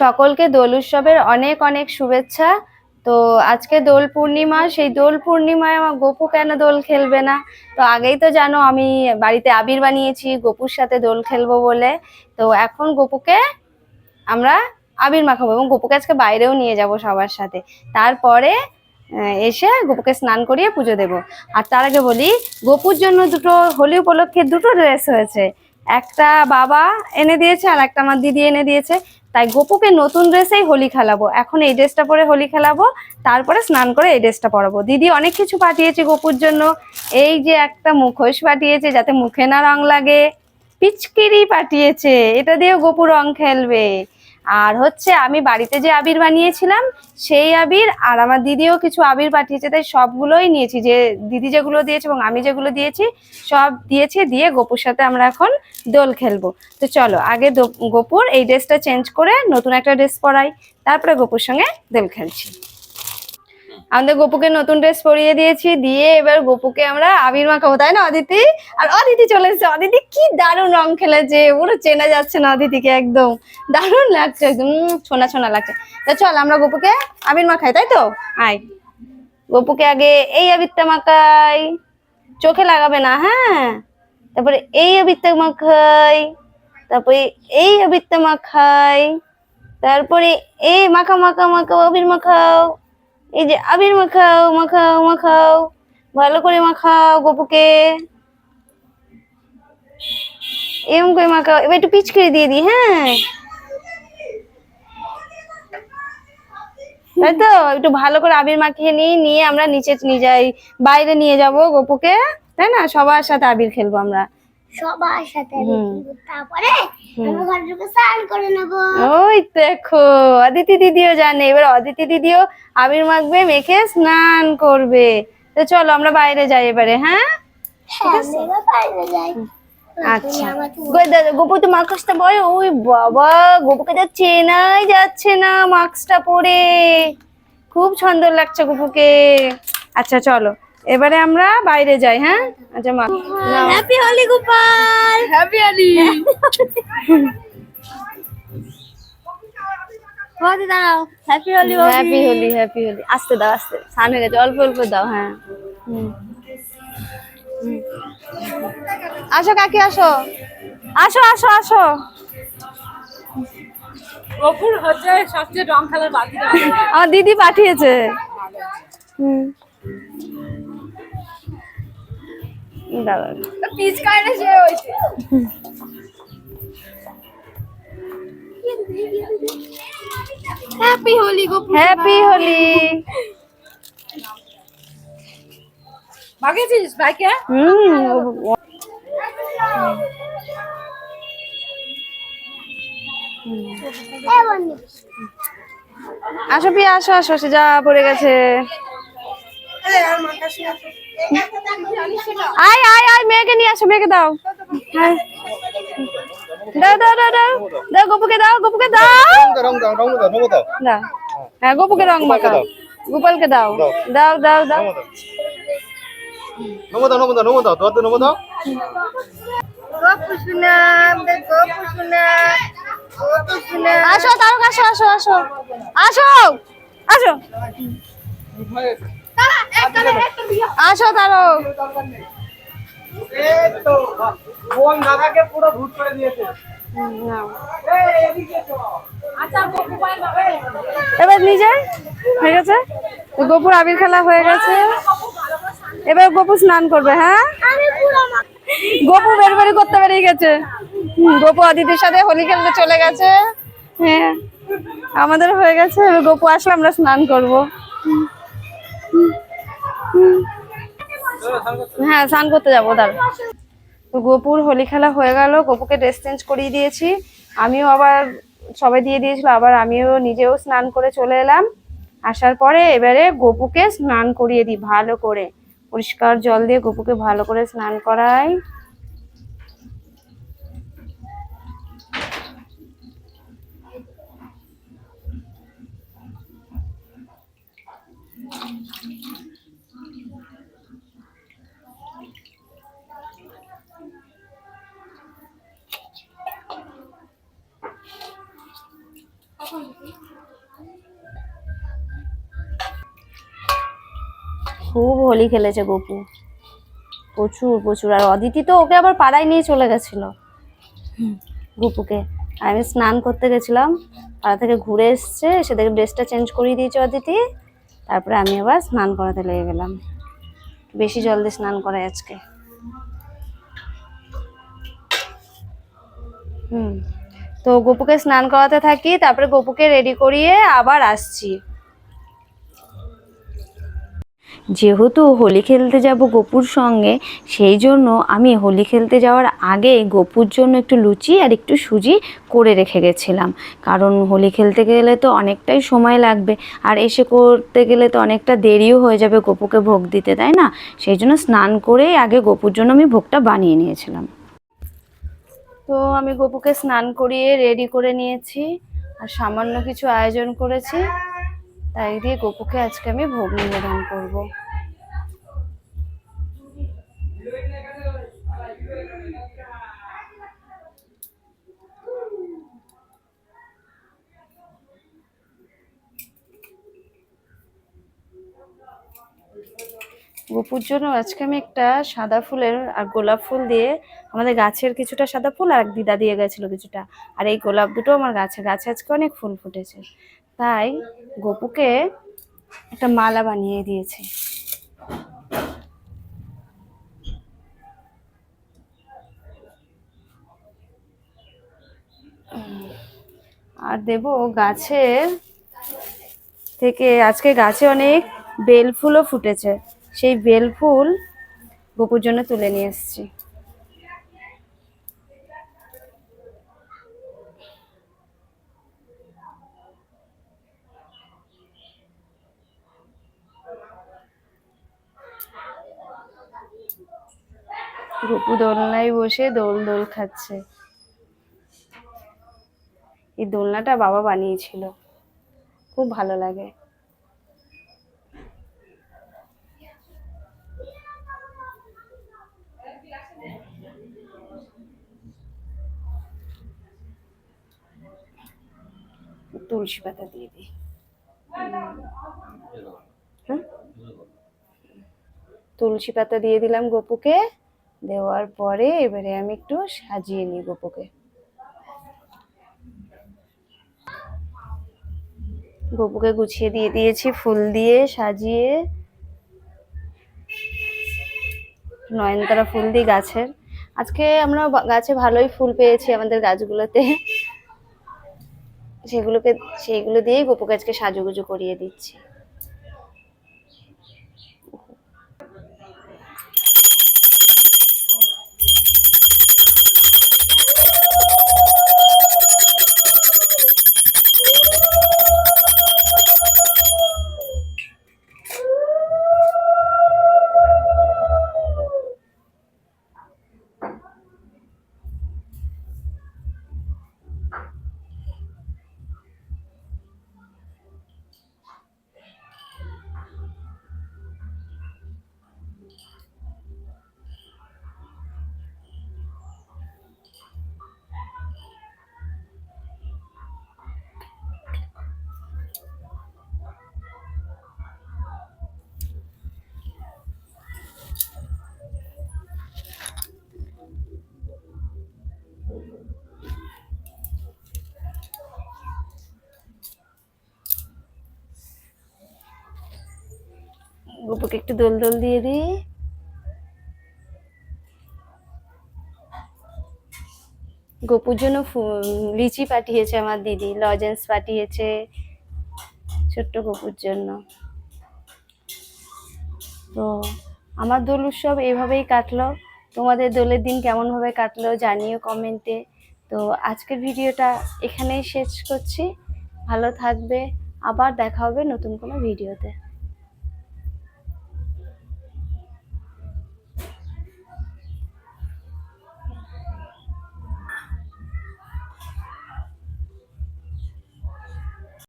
সকলকে দোল উৎসবের অনেক অনেক শুভেচ্ছা। তো আজকে দোল পূর্ণিমা, সেই দোল পূর্ণিমায় আমার গপু কেন দোল খেলবে না? তো আগেই তো জানো আমি বাড়িতে আবির বানিয়েছি, গপুর সাথে দোল খেলব বলে। তো এখন গপুকে আমরা আবির মাখাবো এবং গপুকে আজকে বাইরেও নিয়ে যাব সবার সাথে। তারপরে এসে গপুকে স্নান করিয়ে পুজো দেব। আর তার আগে বলি, গপুর জন্য দুটো হোলি উপলক্ষে দুটো ড্রেস হয়েছে। একটা বাবা এনে দিয়েছে আর একটা আমার দিদি এনে দিয়েছে। তাই গোপুকে নতুন ড্রেসেই হোলি খেলাবো। এখন এই ড্রেসটা পরে হোলি খেলাবো, তারপরে স্নান করে এই ড্রেসটা পরাবো। দিদি অনেক কিছু পাঠিয়েছে গোপুর জন্য। এই যে একটা মুখোশ পাঠিয়েছে যাতে মুখে না রং লাগে। পিচকিরি পাঠিয়েছে। এটা দিয়েও গপু রং খেলবে। আর হচ্ছে আমি বাড়িতে যে আবির বানিয়েছিলাম, সেই আবির আর আমার দিদিও কিছু আবির পাঠিয়েছে, তাই সবগুলোই নিয়েছি। যে দিদি যেগুলো দিয়েছে এবং আমি যেগুলো দিয়েছি, সব দিয়েছে, দিয়ে গোপুর সাথে আমরা এখন দোল খেলব। তো চলো, আগে গোপুর এই ড্রেসটা চেঞ্জ করে নতুন একটা ড্রেস পরাই, তারপরে গোপুর সঙ্গে দোল খেলছি। আমাদের গোপুকে নতুন ড্রেস পরিয়ে দিয়েছি, দিয়ে এবার গোপুকে আমরা আবির মাখাবো, তাই না অদিতি? আর অদিতি চলে এসেছে। অদিতি কি দারুণ রং খেলেছে পুরো চেনা যাচ্ছে না অদিতিকে একদম। দারুণ লাগছে, একদম ছোনা ছোনা লাগছে। তা চল, আমরা গোপুকে আবির মাখাই, তাই তো? আয়। গোপুকে আগে এই আবিরটা মাখাই। চোখে লাগাবে না হ্যাঁ? তারপরে এই আবিরটা মাখাই, তারপরে এই আবিরটা মাখাই, তারপরে এই মাখা মাখা মাখাও, আবির মাখাও। এই যে আবির মাখাও মাখাও মাখাও। ভালো করে মাখাও গপুকে। এরকম করে মাখাও। এবার একটু পিচকিরি দিয়ে দিই হ্যাঁ? তাই তো? একটু ভালো করে আবির মাখিয়ে নিই, নিয়ে আমরা নিচে নিয়ে যাই। বাইরে নিয়ে যাব গপুকে, তাই না? সবার সাথে আবির খেলব আমরা। সবার সাথে। তারপরে করে নেব। ওই দেখো অদিতি দিদিও জানে। এবার অদিতি দিদিও আবির মাখবে মেখে স্নান করবে। তো চলো আমরা বাইরে যাই এবারে হ্যাঁ? হ্যাঁ আচ্ছা। গোপু তো মাস্কটা পরে ওই বাবা গোপুকে যা চেনাই যাচ্ছে না মাস্কটা পরে। খুব সুন্দর লাগছে গোপুকে। আচ্ছা চলো। এবারে আমরা বাইরে যাই হ্যাঁ? আচ্ছা মা। হ্যাপি হোলি গোপাল। হ্যাপি আলি বৌদি দাঁড়াও। Happy Holi happy Holi happy Holi আস্তে দাও আস্তে। স্নান হয়ে গেছে অল্প অল্প দাও হ্যাঁ। আসো কাকি আসো। আসো আসো আসো। অপুর হচ্ছে সবচেয়ে রং খেলার বাতিটা আমার দিদি পাঠিয়েছে। হুম। কাটে হ্যাপি হোলি গোপাল হ্যাপি হোলি মাগেছিস ভাইকে হুম আসো পিয়া আসো আসো সে যা পড়ে গেছে। আয় আয় আয় মেয়েকে নিয়ে আসো মেয়েকে দাও। হ্যাঁ। দাও দাও দাও গপুকে গপুকে হ্যাঁ গপুকে রং মাখাও। গোপালকে দাও। দাও। দাও দাও শুনা আসো তারক আসো আসো আসো। আসো। আসো। আসো তারক এই তো বোন দাদাকে পুরো ভূত করে দিয়েছে হুম, নাও। গপু পায় বাবা এবার নিজে হয়ে গেছে? গোপুর আবির খেলা হয়ে গেছে। এবার গোপু স্নান করবে হ্যাঁ? গোপু বেরবারি করতে বেরিয়ে গেছে। গোপু অদিতির সাথে হোলি খেলতে চলে গেছে। হ্যাঁ আমাদের হয়ে গেছে। গোপু আসলে আমরা স্নান করব। হ্যাঁ স্নান করতে যাব তার তো গোপুর হোলি খেলা হয়ে গেল, গোপুকে ড্রেস চেঞ্জ করিয়ে দিয়েছি। আমিও আবার সবাই দিয়ে দিয়েছিল, আবার আমিও নিজেও স্নান করে চলে এলাম। আসার পরে এবারে গোপুকে স্নান করিয়ে দিই ভালো করে। পরিষ্কার জল দিয়ে গোপুকে ভালো করে স্নান করাই। খুব হোলি খেলেছে গপু। প্রচুর প্রচুর। আর অদিতি তো ওকে আবার পাড়ায় নিয়ে চলে গেছিল। গপুকে। আর আমি স্নান করতে গেছিলাম, পাড়া থেকে ঘুরে এসছে, এসে দেখে ড্রেসটা চেঞ্জ করিয়ে দিয়েছে অদিতি। তারপরে আমি আবার স্নান করাতে লেগে গেলাম। বেশি জল দিয়ে স্নান করাই আজকে। হুম, তো গপুকে স্নান করাতে থাকি, তারপরে গপুকে রেডি করিয়ে আবার আসছি। যেহেতু হোলি খেলতে যাব গপুর সঙ্গে, সেই জন্য আমি হোলি খেলতে যাওয়ার আগে গপুর জন্য একটু লুচি আর একটু সুজি করে রেখে গেছিলাম। কারণ হোলি খেলতে গেলে তো অনেকটাই সময় লাগবে, আর এসে করতে গেলে তো অনেকটা দেরিও হয়ে যাবে গপুকে ভোগ দিতে, তাই না? সেই জন্য স্নান করেই আগে গপুর জন্য আমি ভোগটা বানিয়ে নিয়েছিলাম। তো আমি গপুকে স্নান করিয়ে রেডি করে নিয়েছি, আর সামান্য কিছু আয়োজন করেছি। তাই দিয়ে গপুকে আজকে আমি ভোগ নিবেদন করব। গপুর জন্য আজকে আমি একটা সাদা ফুলের আর গোলাপ ফুল দিয়ে আমাদের গাছের কিছুটা সাদা ফুল আর দিদা দিয়ে গেছিল কিছুটা। আর এই গোলাপ দুটো আমার গাছে গাছে আজকে অনেক ফুল ফুটেছে। তাই গপুকে একটা মালা বানিয়ে দিয়েছে। আর দেব গাছের থেকে, আজকে গাছে অনেক বেল ফুলও ফুটেছে। সেই বেল ফুল গপুর জন্য তুলে নিয়ে এসেছি। গপু দোলনায় বসে দোল দোল খাচ্ছে। এই দোলনাটা বাবা বানিয়েছিল। খুব ভালো লাগে। তুলসী পাতা দিয়ে দিই? তুলসী পাতা দিয়ে দিলাম গপুকে। দেওয়ার পরে এবারে আমি একটু সাজিয়ে নিই গপুকে। গপুকে গুছিয়ে দিয়ে দিয়েছি, ফুল দিয়ে সাজিয়ে। নয়নতারা ফুল দিই গাছের। আজকে আমরা গাছে ভালোই ফুল পেয়েছি আমাদের গাছগুলোতে। সেগুলোকে সেইগুলো দিয়েই গপুকে আজকে সাজুগুজু করিয়ে দিচ্ছি। গপুকে একটু দোল দোল দিয়ে দিই গপুর জন্য লিচি পাঠিয়েছে আমার দিদি, লজেন্স পাঠিয়েছে ছোট্ট গপুর জন্য। তো আমার দোল উৎসব এভাবেই কাটলো। তোমাদের দোলের দিন কেমনভাবে কাটলো জানিও কমেন্টে তো আজকের ভিডিওটা এখানেই শেষ করছি। ভালো থাকবে। আবার দেখা হবে নতুন কোনো ভিডিওতে।